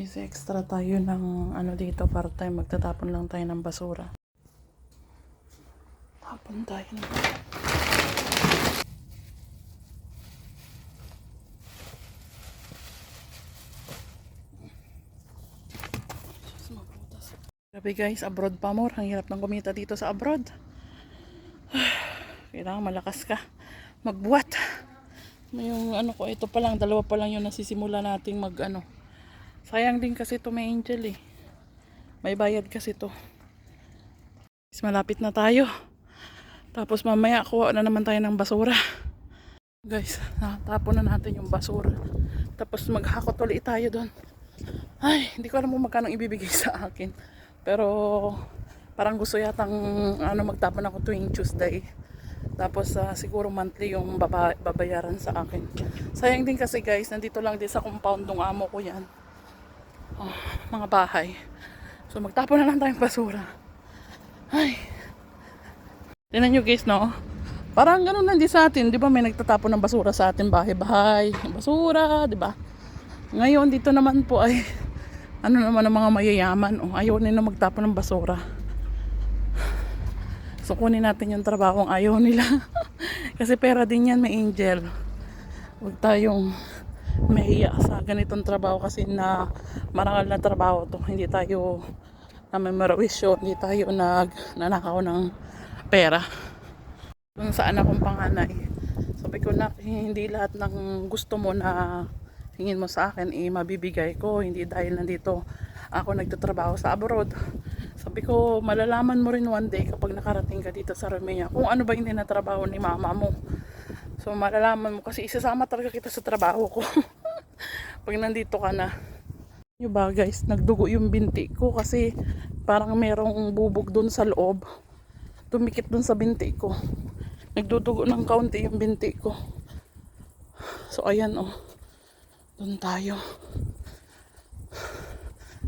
guys, extra tayo ng ano dito part time. Magtatapon lang tayo ng basura. Tapon tayo ng. Grabe guys, abroad pa more. Ang hirap ng kumita dito sa abroad. Kailangan malakas ka. Magbuhat. Yung ano ko, ito pa lang, dalawa pa lang yung nasisimula nating mag ano. Sayang din kasi to may angel eh. May bayad kasi to. Guys, Malapit na tayo. Tapos mamaya kuha na naman tayo ng basura. Guys, natapon na natin yung basura. Tapos maghakot ulit tayo doon. Ay, hindi ko alam kung magkano ibibigay sa akin. Pero parang gusto yatang ano magtapon ako tuwing Tuesday. Tapos ah, siguro monthly yung baba, babayaran sa akin. Sayang din kasi guys, nandito lang din sa compound ng amo ko yan. Oh, mga bahay. So magtapon na lang tayong basura. Ay. Tingnan nyo guys, no? Parang ganun lang din sa atin. Di ba may nagtatapon ng basura sa atin bahay-bahay. Basura, di ba? Ngayon, dito naman po ay ano naman ang mga mayayaman. Oh, ayaw nila magtapon ng basura. So kunin natin yung trabaho ang ayaw nila. Kasi pera din yan, may angel. Huwag tayong mahiya sa ganitong trabaho kasi na marangal na trabaho to. Hindi tayo na may marawisyo, hindi tayo nag nanakaw ng pera. Kung saan akong panganay. Sabi ko na hindi lahat ng gusto mo na hingin mo sa akin eh mabibigay ko. Hindi dahil nandito ako nagtatrabaho sa abroad. Sabi ko, malalaman mo rin one day kapag nakarating ka dito sa Romania kung ano ba yung tinatrabaho ni mama mo. So malalaman mo kasi isasama talaga kita sa trabaho ko. Pag nandito ka na. Yung ba guys, nagdugo yung binti ko kasi parang merong bubog dun sa loob. Tumikit dun sa binti ko. Nagdudugo ng kaunti yung binti ko. So ayan oh. Doon tayo.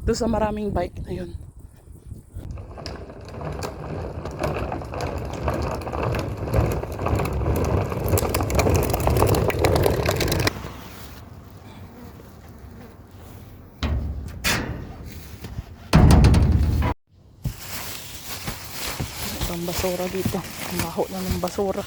Doon sa maraming bike na yun. Basura dito. Baho na ng basura.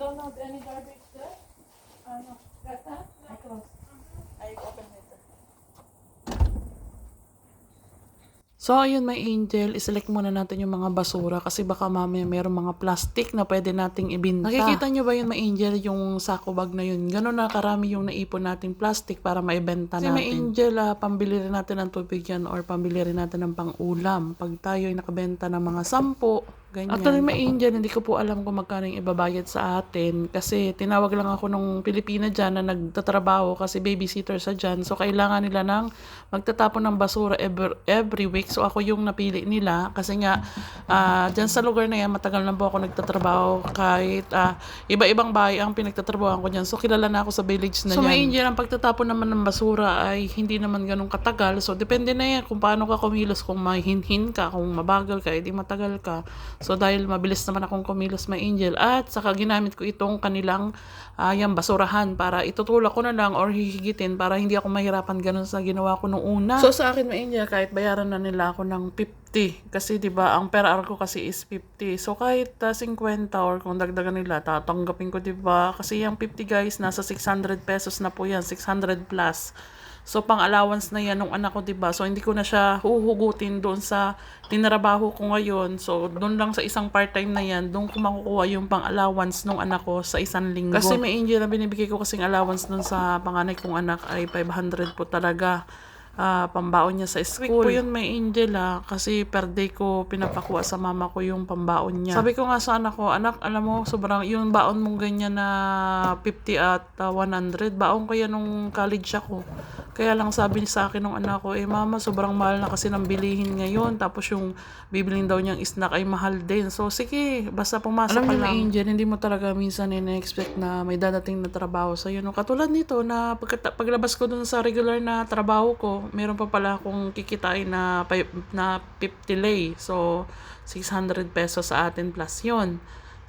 Don't have any garbage So, ayun may angel, iselect muna natin yung mga basura kasi baka mamaya mayroong mga plastic na pwede nating ibinta. Nakikita nyo ba yun may angel, yung sako bag na yun? Ganon na karami yung naipon nating plastic para maibenta natin. Kasi may angel, ah, pambili rin natin ng tubig yan or pambili rin natin ng pang-ulam. Pag tayo ay nakabenta ng mga sampo, Ganyan. Actually, may angel, hindi ko po alam kung magkano yung ibabayad sa atin. Kasi tinawag lang ako nung Pilipina dyan na nagtatrabaho kasi babysitter sa dyan. So, kailangan nila ng magtatapon ng basura every, every week. So, ako yung napili nila. Kasi nga, ah dyan sa lugar na yan, matagal na po ako nagtatrabaho. Kahit ah, iba-ibang bahay ang pinagtatrabahoan ko dyan. So, kilala na ako sa village na so, may angel, ang pagtatapon naman ng basura ay hindi naman ganun katagal. So, depende na yan kung paano ka kumilos. Kung mahinhin ka, kung mabagal ka, edi matagal ka. So dahil mabilis naman akong kumilos may angel at saka ginamit ko itong kanilang uh, basurahan para itutulak ko na lang or hihigitin para hindi ako mahirapan ganun sa ginawa ko nung una. So sa akin may angel kahit bayaran na nila ako ng 50 kasi 'di ba ang per hour ko kasi is 50. So kahit uh, 50 or kung dagdagan nila tatanggapin ko 'di ba? Kasi yung 50 guys nasa 600 pesos na po yan, 600 plus. So, pang allowance na yan ng anak ko, 'di ba So, hindi ko na siya huhugutin doon sa tinrabaho ko ngayon. So, doon lang sa isang part-time na yan, doon ko makukuha yung pang allowance ng anak ko sa isang linggo. Kasi may angel na binibigay ko kasing allowance doon sa panganay kong anak ay 500 po talaga ah, pambaon niya sa school. po yun may angel ah, kasi per day ko pinapakuha sa mama ko yung pambaon niya. Sabi ko nga sa anak ko, anak, alam mo, sobrang, yung baon mong ganyan na 50 at ah, 100, baon ko yan nung college ako. Kaya lang sabi sa akin ng anak ko, eh mama, sobrang mahal na kasi ng bilihin ngayon. Tapos yung bibilin daw niyang snack ay mahal din. So sige, basta pumasok Alam ka niyo, lang. Angel, hindi mo talaga minsan in-expect na may dadating na trabaho sa'yo. No? Katulad nito na pagkata- paglabas ko dun sa regular na trabaho ko, meron pa pala akong kikitain na, na 50 lay. So, 600 pesos sa atin plus yon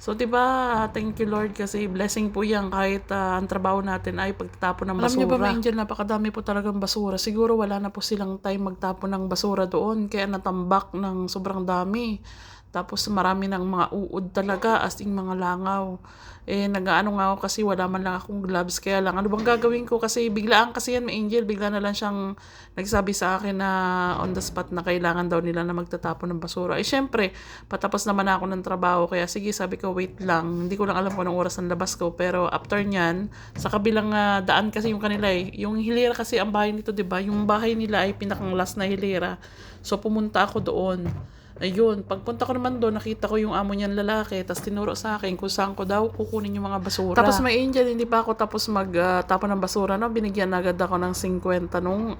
So, di ba, thank you Lord kasi blessing po yan kahit ah, ang trabaho natin ay pagtatapon ng basura. Alam niyo ba, mga angel, napakadami po talagang basura. Siguro wala na po silang time magtapon ng basura doon kaya natambak ng sobrang dami. Tapos marami ng mga uod talaga as in mga langaw. Eh, nag-ano nga ako kasi wala man lang akong gloves. Kaya lang, ano bang gagawin ko? Kasi biglaan kasi yan, may angel. Bigla na lang siyang nagsabi sa akin na on the spot na kailangan daw nila na magtatapon ng basura. Eh, syempre, patapos naman ako ng trabaho. Kaya sige, sabi ko, wait lang. Hindi ko lang alam kung anong oras ang labas ko. Pero after nyan, sa kabilang ah, daan kasi yung kanila eh. Yung hilera kasi ang bahay nito, di ba? Yung bahay nila ay pinakang last na hilera. So, pumunta ako doon. Ayun, pagpunta ko naman doon, nakita ko yung amo niyan lalaki, tapos tinuro sa akin kung saan ko daw kukunin yung mga basura. Tapos may angel, hindi pa ako tapos magtapon ng basura, no? Binigyan agad ako ng 50 nung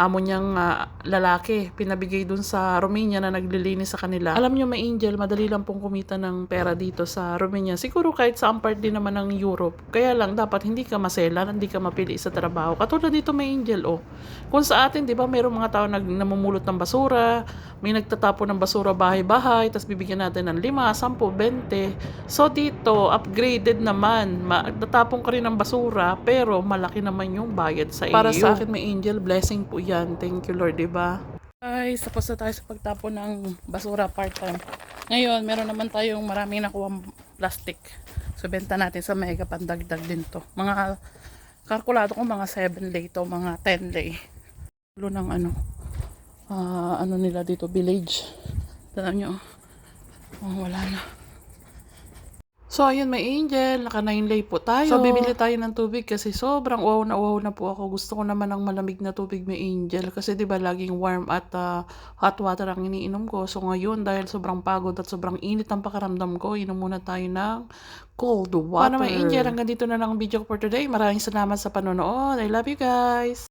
amo niyang ah, lalaki. Pinabigay dun sa Romania na naglilinis sa kanila. Alam niyo, may angel, madali lang pong kumita ng pera dito sa Romania. Siguro kahit sa part din naman ng Europe. Kaya lang, dapat hindi ka masela, hindi ka mapili sa trabaho. Katulad dito may angel, oh. Kung sa atin, di ba, mayroong mga tao nag namumulot ng basura, may nagtatapon ng basura bahay-bahay, tapos bibigyan natin ng 5, 10, 20. So dito, upgraded naman. Ma- Tatapon ka rin ng basura, pero malaki naman yung bayad sa iyo. Para sa akin, may angel blessing po yan. Thank you, Lord, di ba? Guys, tapos na tayo sa pagtapon ng basura part-time. Ngayon, meron naman tayong maraming nakuha plastic. So, benta natin sa mega pandagdag din to. Mga, kalkulado ko mga 7 lay to, mga 10 lay. Ulo ng ano, ah, ano nila dito, village. Alam nyo, oh, wala na. So, ayun, may angel. Naka 9 lay po tayo. So, bibili tayo ng tubig kasi sobrang wow na wow na po ako. Gusto ko naman ng malamig na tubig, may angel. Kasi, di ba, laging warm at ah, hot water ang iniinom ko. So, ngayon, dahil sobrang pagod at sobrang init ang pakaramdam ko, inom muna tayo ng cold water. Paano, may angel? Hanggang dito na lang ang video ko for today. Maraming salamat sa panonood. I love you guys.